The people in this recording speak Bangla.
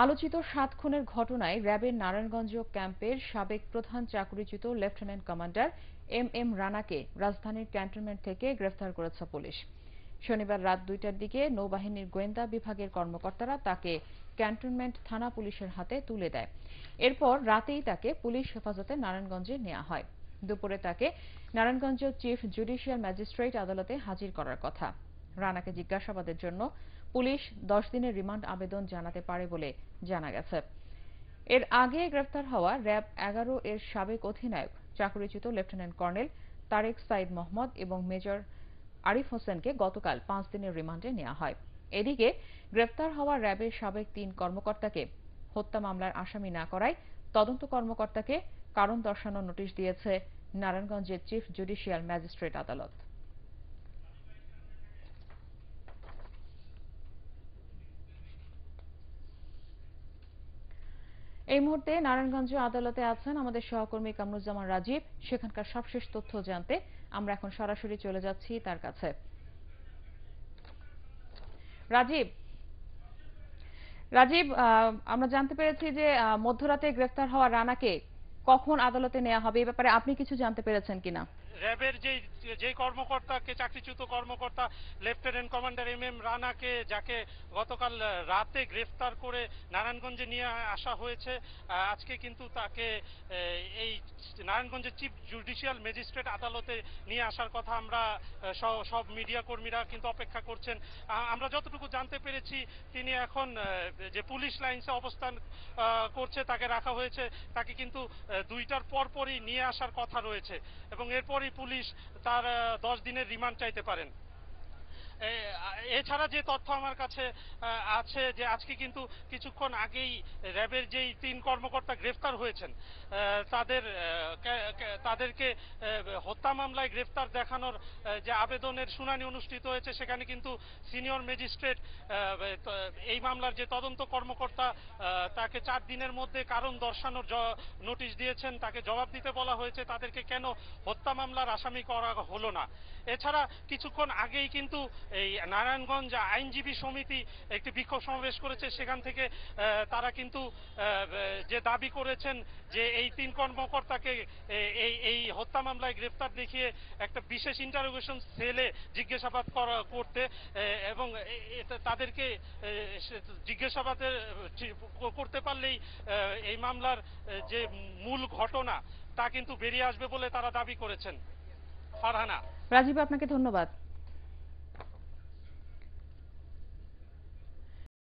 আলোচিত সাত খুনের ঘটনায় র্যাবের নারায়ণগঞ্জ ক্যাম্পের সাবেক প্রধান চাকরিচ্যুত লেফটেন্যান্ট কমান্ডার এম এম রানাকে রাজধানীর ক্যান্টনমেন্ট থেকে গ্রেফতার করেছে পুলিশ। শনিবার রাত দুইটার দিকে নৌবাহিনীর গোয়েন্দা বিভাগের কর্মকর্তারা তাকে ক্যান্টনমেন্ট থানা পুলিশের হাতে তুলে দেয়। এরপর রাতেই তাকে পুলিশ হেফাজতে নারায়ণগঞ্জে নেওয়া হয়। দুপুরে তাকে নারায়ণগঞ্জ চিফ জুডিশিয়াল ম্যাজিস্ট্রেট আদালতে হাজির করার কথা। রানাকে জিজ্ঞাসাবাদের জন্য পুলিশ দশ দিনের রিমান্ড আবেদন জানাতে পারে বলে জানা গেছে। এর আগে গ্রেফতার হওয়া র্যাব এগারো এর সাবেক অধিনায়ক, চাকরিচ্যুত লেফটেন্যান্ট কর্নেল তারেক সাইদ মোহাম্মদ এবং মেজর আরিফ হোসেনকে গতকাল পাঁচ দিনের রিমান্ডে নেওয়া হয়। এদিকে গ্রেফতার হওয়া র্যাবের সাবেক তিন কর্মকর্তাকে হত্যা মামলার আসামি না করায় তদন্ত কর্মকর্তাকে কারণ দর্শানোর নোটিশ দিয়েছে নারায়ণগঞ্জের চিফ জুডিশিয়াল ম্যাজিস্ট্রেট আদালত। এই মুহূর্তে নারায়ণগঞ্জ আদালতে আছেন আমাদের সহকর্মী কামরুজ্জামান রাজীব। সেখানকার সবশেষ তথ্য জানতে আমরা এখন সরাসরি চলে যাচ্ছি তার কাছে। রাজীব রাজীব আমরা জানতে পেরেছি যে মধ্যরাতে গ্রেফতার হওয়া রানাকে কখন আদালতে নেওয়া হবে? এ ব্যাপারে আপনি কিছু জানতে পেরেছেন কিনা? র্যাবের যেই, যে কর্মকর্তাকে চাকরিচ্যুত কর্মকর্তা লেফটেন্যান্ট কমান্ডার এম এম রানাকে, যাকে গতকাল রাতে গ্রেফতার করে নারায়ণগঞ্জে নিয়ে আসা হয়েছে আজকে কিন্তু তাকে এই নারায়ণগঞ্জের চিফ জুডিশিয়াল ম্যাজিস্ট্রেট আদালতে নিয়ে আসার কথা আমরা সব মিডিয়া কর্মীরা কিন্তু অপেক্ষা করছেন। আমরা যতটুকু জানতে পেরেছি, তিনি এখন যে পুলিশ লাইন্সে অবস্থান করছে, তাকে রাখা হয়েছে, তাকে কিন্তু দুইটার পরপরই নিয়ে আসার কথা রয়েছে। এবং পুলিশ তার দশ দিনের রিমান্ড চাইতে পারেন। এছাড়া যে তথ্য আমার কাছে আছে যে আজকে কিন্তু কিছুক্ষণ আগেই র্যাবের যেই তিন কর্মকর্তা গ্রেফতার হয়েছেন তাদের তাদেরকে হত্যা মামলায় গ্রেফতার দেখানোর যে আবেদনের শুনানি অনুষ্ঠিত হয়েছে, সেখানে কিন্তু সিনিয়র ম্যাজিস্ট্রেট এই মামলার যে তদন্ত কর্মকর্তা তাকে চার দিনের মধ্যে কারণ দর্শানোর নোটিশ দিয়েছেন, তাকে জবাব দিতে বলা হয়েছে, তাদেরকে কেন হত্যা মামলার আসামি করা হলো না। এছাড়া কিছুক্ষণ আগেই কিন্তু এই নারায়ণগঞ্জ আইনজীবী সমিতি একটি বিক্ষোভ সমাবেশ করেছে। সেখান থেকে তারা কিন্তু যে দাবি করেছেন যে এই তিন কর্মকর্তাকে এই এই হত্যা মামলায় গ্রেপ্তার দেখিয়ে একটা বিশেষ ইন্টারোগেশন সেলে জিজ্ঞাসাবাদ করতে এবং তাদেরকে জিজ্ঞাসাবাদের করতে পারলেই এই মামলার যে মূল ঘটনা, তা কিন্তু বেরিয়ে আসবে বলে তারা দাবি করেছেন। ফারহানা। রাজীব, আপনাকে ধন্যবাদ।